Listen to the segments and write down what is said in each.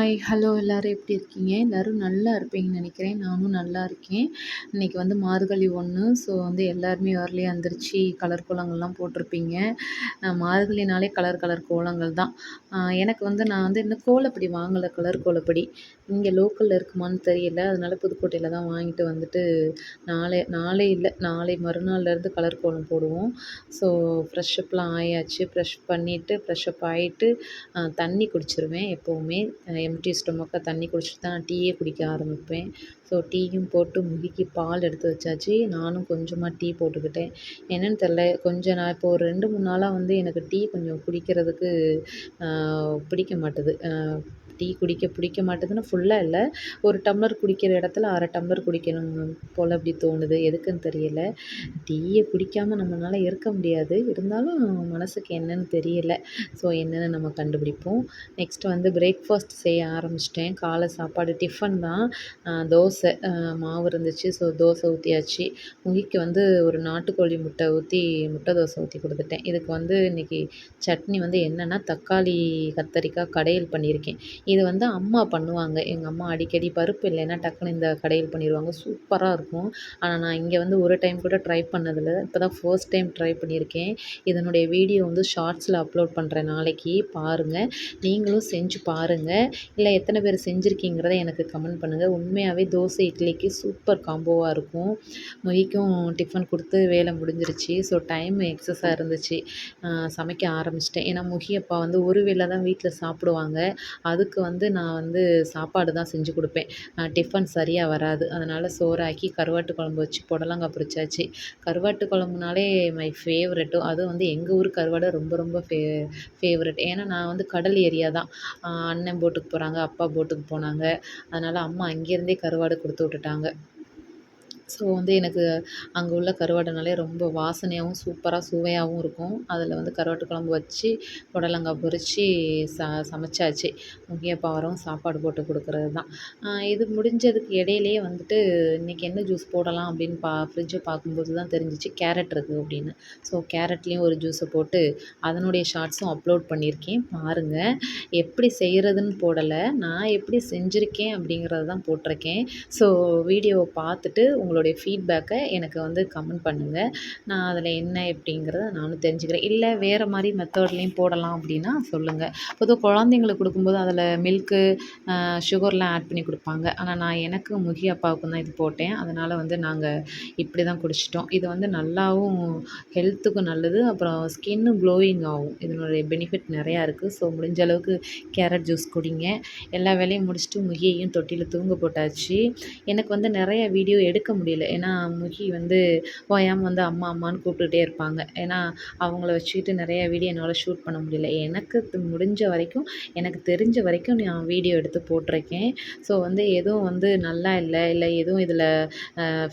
Hi hello எல்லோரும் எப்படி இருக்கீங்க? எல்லோரும் நல்லா இருப்பீங்கன்னு நினைக்கிறேன். நானும் நல்லா இருக்கேன். இன்றைக்கி வந்து மார்கழி ஒன்று ஸோ வந்து எல்லாருமே வரலையே அந்திரிச்சு கலர் கோலங்கள்லாம் போட்டிருப்பீங்க. மார்கழினாலே கலர் கலர் கோலங்கள் தான். எனக்கு வந்து நான் வந்து இன்னும் கோலப்படி வாங்கலை கலர் கோலப்படி. இங்கே லோக்கலில் இருக்குமான்னு தெரியல. அதனால் புதுக்கோட்டையில் தான் வாங்கிட்டு வந்துட்டு நாளை நாளை இல்லை. நாளை மறுநாள்லேருந்து கலர் கோலம் போடுவோம். ஸோ ஃப்ரெஷ்ஷப்லாம் ஆயாச்சு. ஃப்ரெஷ் பண்ணிவிட்டு ஃப்ரெஷ்ஷப் ஆகிட்டு தண்ணி குடிச்சிருவேன் எப்போவுமே. எம்டி ஸ்டொமக்காக தண்ணி குடிச்சிட்டு தான் நான் டீயே குடிக்க ஆரம்பிப்பேன். ஸோ டீயும் போட்டு முகிக்கி பால் எடுத்து வச்சாச்சு. நானும் கொஞ்சமாக டீ போட்டுக்கிட்டேன். என்னென்னு தெரில கொஞ்சம் நான் இப்போ ஒரு ரெண்டு மூணு நாளாக வந்து எனக்கு டீ கொஞ்சம் குடிக்கிறதுக்கு பிடிக்க மாட்டுது. டீ குடிக்க பிடிக்க மாட்டேதுன்னா ஃபுல்லாக இல்லை. ஒரு டம்ளர் குடிக்கிற இடத்துல அரை டம்ளர் குடிக்கணும் போல் அப்படி தோணுது. எதுக்குன்னு தெரியல. டீயை குடிக்காமல் நம்மளால் இருக்க முடியாது. இருந்தாலும் மனதுக்கு என்னன்னு தெரியல. ஸோ என்னென்னு நம்ம கண்டுபிடிப்போம். நெக்ஸ்ட் வந்து பிரேக்ஃபாஸ்ட் செய்ய ஆரம்பிச்சிட்டேன். காலை சாப்பாடு டிஃபன் தான். தோசை. மாவு இருந்துச்சு. ஸோ தோசை ஊற்றியாச்சு முகிக்கு வந்து ஒரு நாட்டுக்கோழி முட்டை ஊற்றி முட்டை தோசை ஊற்றி கொடுத்துட்டேன். இதுக்கு வந்து இன்றைக்கி சட்னி வந்து என்னென்னா தக்காளி கத்தரிக்காய் கடையில் பண்ணியிருக்கேன். இது வந்து அம்மா பண்ணுவாங்க. எங்கள் அம்மா அடிக்கடி பருப்பு இல்லைன்னா டக்குன்னு இந்த கடையில் பண்ணிடுவாங்க சூப்பராக இருக்கும். ஆனால் நான் இங்கே வந்து ஒரு டைம் கூட ட்ரை பண்ணதில்லை. இப்போ தான் ஃபர்ஸ்ட் டைம் ட்ரை பண்ணியிருக்கேன். இதனுடைய வீடியோ வந்து ஷார்ட்ஸில் அப்லோட் பண்ணுறேன் நாளைக்கு. பாருங்கள் நீங்களும் செஞ்சு பாருங்கள் இல்லை எத்தனை பேர் செஞ்சுருக்கீங்கிறத எனக்கு கமெண்ட் பண்ணுங்கள் உண்மையாகவே தோசை இட்லிக்கு சூப்பர் காம்போவாக இருக்கும். மொய்க்கும் டிஃபன் கொடுத்து வேலை முடிஞ்சிருச்சு. ஸோ டைம் எக்ஸஸாக இருந்துச்சு. சமைக்க ஆரம்பிச்சிட்டேன். ஏன்னா முகியப்பா வந்து ஒரு வேளை தான் வீட்டில் சாப்பிடுவாங்க. அதுக்கு வந்து நான் வந்து சாப்பாடு தான் செஞ்சு கொடுப்பேன். டிஃபன் சரியாக வராது. அதனால் சோறாக்கி கருவாட்டு குழம்பு வச்சு புடலங்காய் பொரிச்சாச்சு. கருவாட்டு குழம்புனாலே மை ஃபேவரெட்டும் அதுவும் வந்து எங்கள் ஊர் கருவாடு ரொம்ப ரொம்ப ஃபே ஃபேவரெட் ஏன்னா நான் வந்து கடல் ஏரியா தான். அண்ணன் போட்டுக்கு போகிறாங்க அப்பா போட்டுக்கு போனாங்க. அதனால் அம்மா அங்கேருந்தே கருவாடு கொடுத்து விட்டுட்டாங்க. ஸோ வந்து எனக்கு அங்கே உள்ள கருவாடுனாலே ரொம்ப வாசனையாகவும் சூப்பராக சுவையாகவும் இருக்கும். அதில் வந்து கருவாட்டு குழம்பு வச்சு புடலங்காய் பொரித்து ச சமைச்சாச்சு. முக்கிய பாரம் சாப்பாடு போட்டு கொடுக்குறது தான் இது முடிஞ்சதுக்கு இடையிலேயே வந்துட்டு இன்றைக்கி என்ன ஜூஸ் போடலாம் அப்படின்னு பா ஃப்ரிட்ஜை பார்க்கும்போது தான் தெரிஞ்சிச்சு. கேரட் இருக்குது அப்படின்னு. ஸோ கேரட்லேயும் ஒரு ஜூஸை போட்டு அதனுடைய ஷார்ட்ஸும் அப்லோட் பண்ணியிருக்கேன். பாருங்கள் எப்படி செய்கிறதுன்னு போடலை. நான் எப்படி செஞ்சுருக்கேன் அப்படிங்கிறத தான் போட்டிருக்கேன். ஸோ வீடியோவை பார்த்துட்டு உங்களோட உங்களுடைய ஃபீட்பேக்கை எனக்கு வந்து கமெண்ட் பண்ணுங்கள் நான் அதில் என்ன எப்படிங்கிறத நானும் தெரிஞ்சுக்கிறேன். இல்லை வேறு மாதிரி மெத்தட்லேயும் போடலாம் அப்படின்னா சொல்லுங்கள் பொதுவாக குழந்தைங்களுக்கு கொடுக்கும்போது அதில் மில்க்கு சுகர்லாம் ஆட் பண்ணி கொடுப்பாங்க. ஆனால் நான் எனக்கு முகி அப்பாவுக்கும் தான் இது போட்டேன். அதனால் வந்து நாங்கள் இப்படி தான் குடிச்சிட்டோம். இது வந்து நல்லாவும் ஹெல்த்துக்கும் நல்லது. அப்புறம் ஸ்கின்னு க்ளோயிங் ஆகும். இதனுடைய பெனிஃபிட் நிறையா இருக்குது ஸோ முடிஞ்ச அளவுக்கு கேரட் ஜூஸ் குடிங்க. எல்லா வேலையும் முடிச்சுட்டு முகியையும் தொட்டியில் தூங்க போட்டாச்சு. எனக்கு வந்து நிறைய வீடியோ எடுக்க முடியும் முடியல. ஏன்னா முகி வந்து ஓயாமல் வந்து அம்மா அம்மான்னு கூப்பிட்டுட்டே இருப்பாங்க. ஏன்னா அவங்கள வச்சுக்கிட்டு நிறைய வீடியோ என்னால் ஷூட் பண்ண முடியல. எனக்கு முடிஞ்ச வரைக்கும் எனக்கு தெரிஞ்ச வரைக்கும் நான் வீடியோ எடுத்து போட்டிருக்கேன். ஸோ வந்து எதுவும் வந்து நல்லா இல்லை. இல்லை எதுவும் இதில்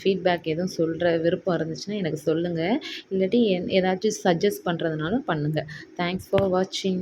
ஃபீட்பேக் எதுவும் சொல்கிற விருப்பம் இருந்துச்சுன்னா எனக்கு சொல்லுங்கள் இல்லாட்டி என் ஏதாச்சும் சஜஸ்ட் பண்ணுறதுனாலும் பண்ணுங்கள் தேங்க்ஸ் ஃபார் வாட்சிங்